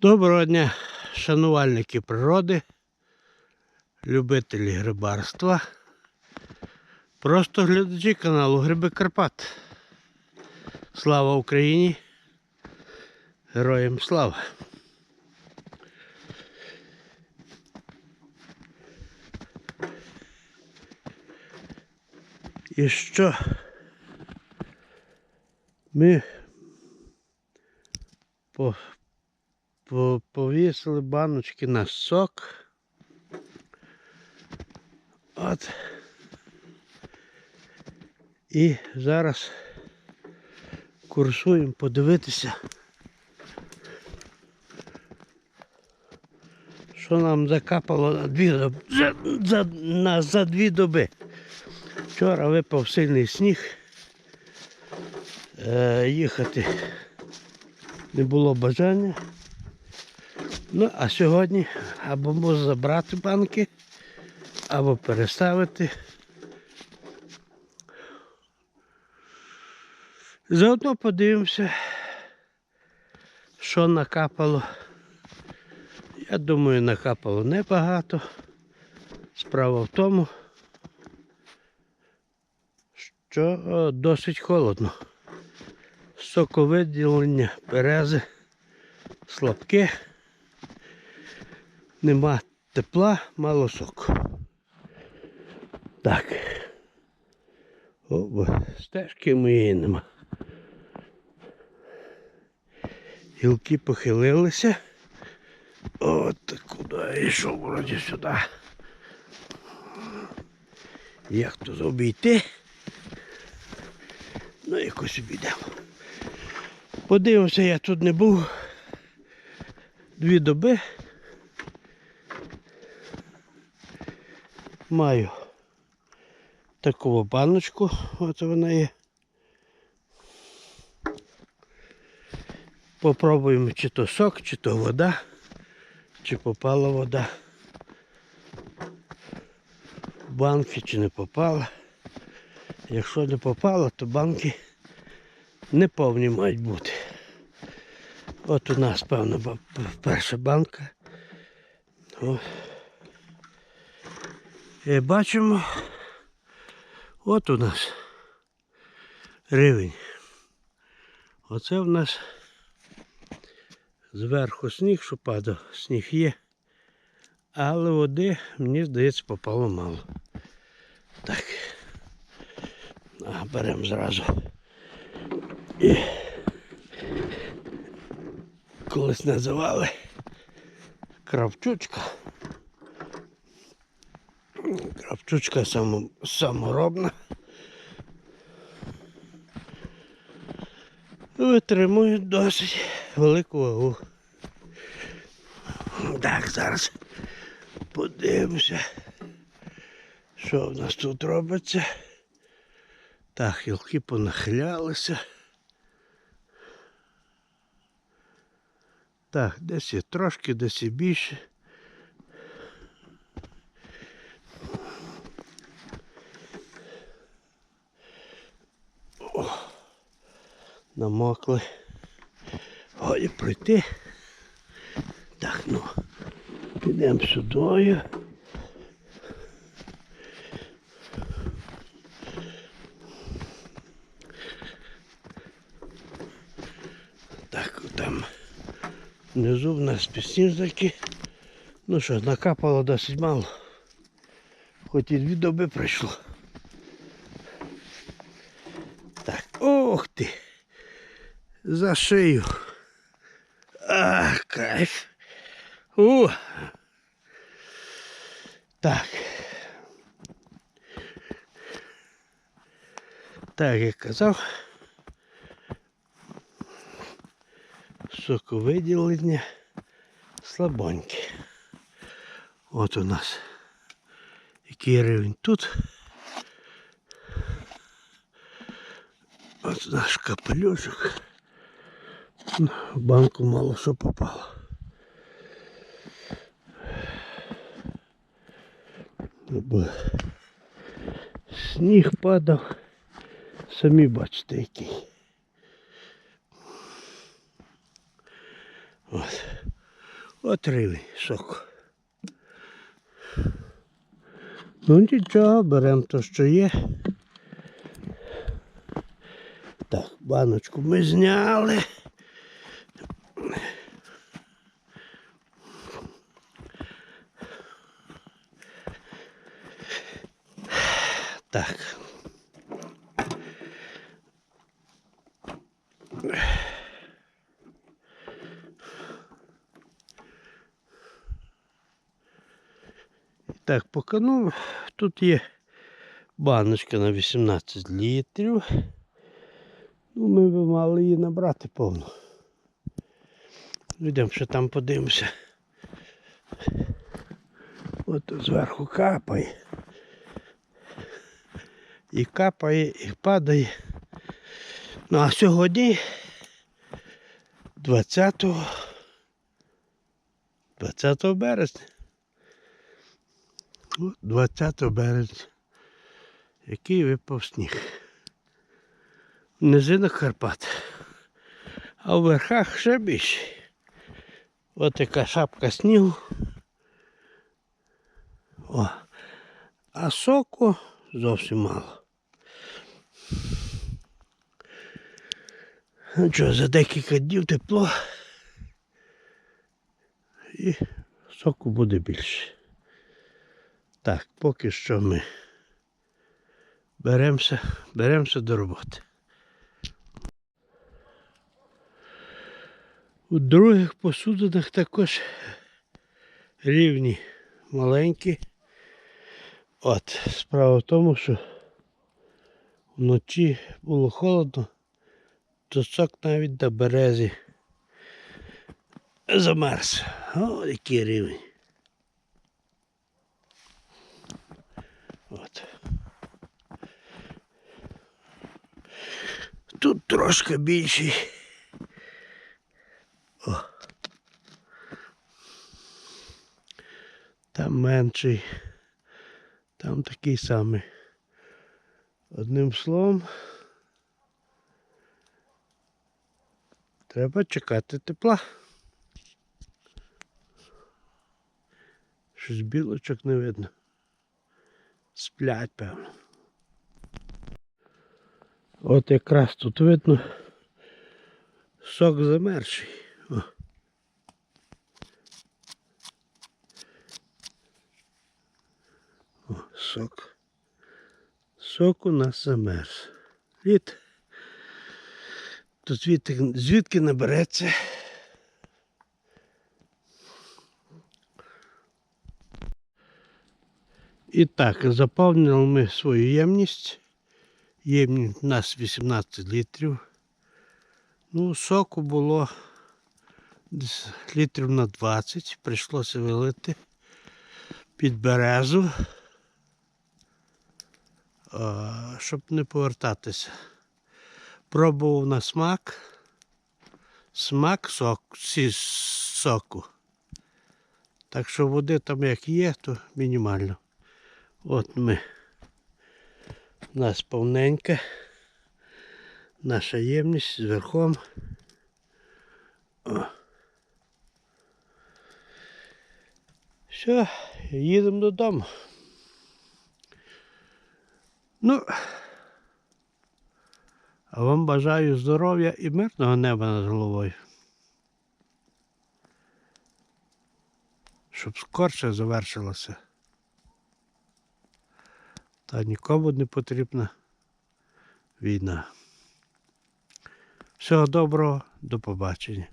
Доброго дня, шанувальники природи, любителі грибарства, просто глядачі каналу Гриби Карпат. Слава Україні! Героям слава! І що? Ми по повісили баночки на сок. От. І зараз курсуємо подивитися, що нам закапало на дві за, за, на, за дві доби. Вчора випав сильний сніг. Е, їхати не було бажання. Ну, а сьогодні або можна забрати банки, або переставити. Заодно подивимося, що накапало. Я думаю, накапало небагато. Справа в тому, що досить холодно. Соковиділення берези слабке. Нема тепла, мало соку. Так. О, стежки моєї нема. Гілки похилилися. От куди йшов вроді сюди. Як тут обійти? Ну, якось обійдемо. Подивимося, я тут не був. Дві доби. Маю таку баночку, от вона є. Попробуємо, чи то сок, чи то вода, чи попала вода. Банки чи не попала. Якщо не попала, то банки не повні мають бути. От у нас, певно, перша банка. О. І бачимо, от у нас рівень. Оце в нас зверху сніг, що падав, сніг є. Але води, мені здається, попало мало. Так. А, беремо зразу. І колись називали кравчучка. Само, саморобна. Витримує досить велику вагу. Так, зараз подивимося, що в нас тут робиться. Так, гілки понахилялися. Так, десь є трошки, десь і більше. Намокли. Годі пройти. Так, ну, підемо сюди. Так, там внизу в нас підсніжники. Ну що, накапало досить мало. Хоч і дві доби пройшло. Так, ох ти! За шию. Ах, кайф. У. Так. Так, як казав. соковиділення слабоньке. От у нас який рівень тут. От наш капелюшок. В банку мало що попало. Бо сніг падав. Самі бачите який. От. От рівень сок. Ну нічого, беремо те, що є. Так, баночку ми зняли. Так. Так, по кану тут є баночка на 18 літрів. Ну, ми би мали її набрати повну. Йдемо ще там подивимося. От зверху капає. І капає, і падає. Ну а сьогодні 20 20 березня. От 20 березня. Який випав сніг. В низинах Карпат. А в верхах ще більше. От яка шапка снігу. О. А соку зовсім мало. Ну що, за декілька днів тепло. І соку буде більше. Так, поки що ми беремося, беремося до роботи. У других посудинах також рівні маленькі. От, справа в тому, що вночі було холодно, то сок навіть до березі замерз. О, який рівень. От. Тут трошки більший. О. Там менший. Там такий самий. Одним словом. Треба чекати тепла. Щось білочок не видно. Сплять, певно. От якраз тут видно сок замерзший. О. Сок. Сок у нас замерз. Від. Звідки, звідки набереться? І так, заповнили ми свою ємність. Ємність у нас 18 літрів. Ну, соку було літрів на 20. Прийшлося вилити під березу, щоб не повертатися. Пробував на смак. Смак сок, сі- соку. Так що води там як є, то мінімально. От ми. У нас повненька. Наша ємність з верхом. Все, їдемо додому. Ну, а вам бажаю здоров'я і мирного неба над головою. Щоб скорше завершилося. Та нікому не потрібна війна. Всього доброго, до побачення.